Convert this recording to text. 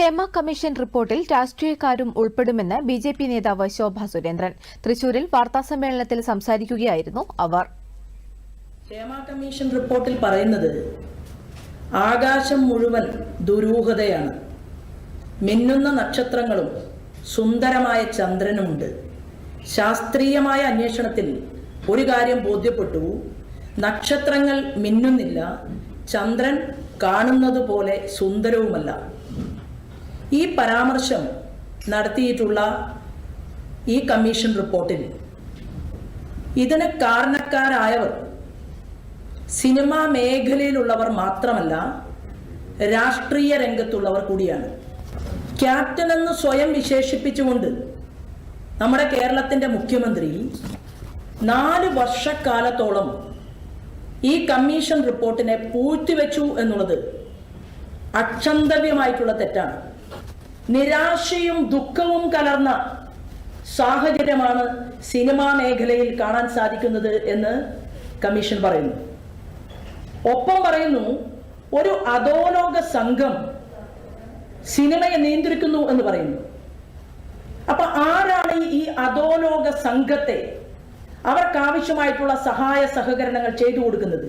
Hema commission റിപ്പോർട്ടിൽ രാഷ്ട്രീയക്കാരും ഉൾപ്പെടുമെന്ന് B J P നേതാവ് ശോഭാ സുരേന്ദ്രൻ. തൃശൂരിൽ വാർത്താസമ്മേളനത്തിൽ സംസാരിക്കുകയായിരുന്നു അവർ. ഹേമ കമ്മീഷൻ റിപ്പോർട്ടിൽ പറയുന്നത് ആകാശം മുഴുവൻ ദുരൂഹതയാണ്. മിന്നുന്ന നക്ഷത്രങ്ങളും സുന്ദരമായ ചന്ദ്രനുമുണ്ട്. ശാസ്ത്രീയമായ അന്വേഷണത്തിൽ ഒരു കാര്യം ബോധ്യപ്പെട്ടു. നക്ഷത്രങ്ങൾ മിന്നുന്നില്ല ചന്ദ്രൻ കാണുന്നത് പോലെ സുന്ദരവുമല്ല. ഈ പരാമർശം നടത്തിയിട്ടുള്ള ഈ കമ്മീഷൻ റിപ്പോർട്ടിൽ ഇതിന് കാരണക്കാരായവർ സിനിമാ മേഖലയിലുള്ളവർ മാത്രമല്ല രാഷ്ട്രീയ രംഗത്തുള്ളവർ കൂടിയാണ്. ക്യാപ്റ്റൻ എന്ന് സ്വയം വിശേഷിപ്പിച്ചുകൊണ്ട് നമ്മുടെ കേരളത്തിന്റെ മുഖ്യമന്ത്രി നാല് വർഷക്കാലത്തോളം ഈ കമ്മീഷൻ റിപ്പോർട്ടിനെ പൂഴ്ത്തിവെച്ചു എന്നുള്ളത് അക്ഷന്തവ്യമായിട്ടുള്ള തെറ്റാണ്. നിരാശയും ദുഃഖവും കലർന്ന സാഹചര്യമാണ് സിനിമാ മേഖലയിൽ കാണാൻ സാധിക്കുന്നത് എന്ന് കമ്മീഷൻ പറയുന്നു. ഒപ്പം പറയുന്നു ഒരു അധോലോക സംഘം സിനിമയെ നിയന്ത്രിക്കുന്നു എന്ന് പറയുന്നു. അപ്പൊ ആരാണ് ഈ അധോലോക സംഘത്തെ അവർക്ക് ആവശ്യമായിട്ടുള്ള സഹായ സഹകരണങ്ങൾ ചെയ്തു കൊടുക്കുന്നത്?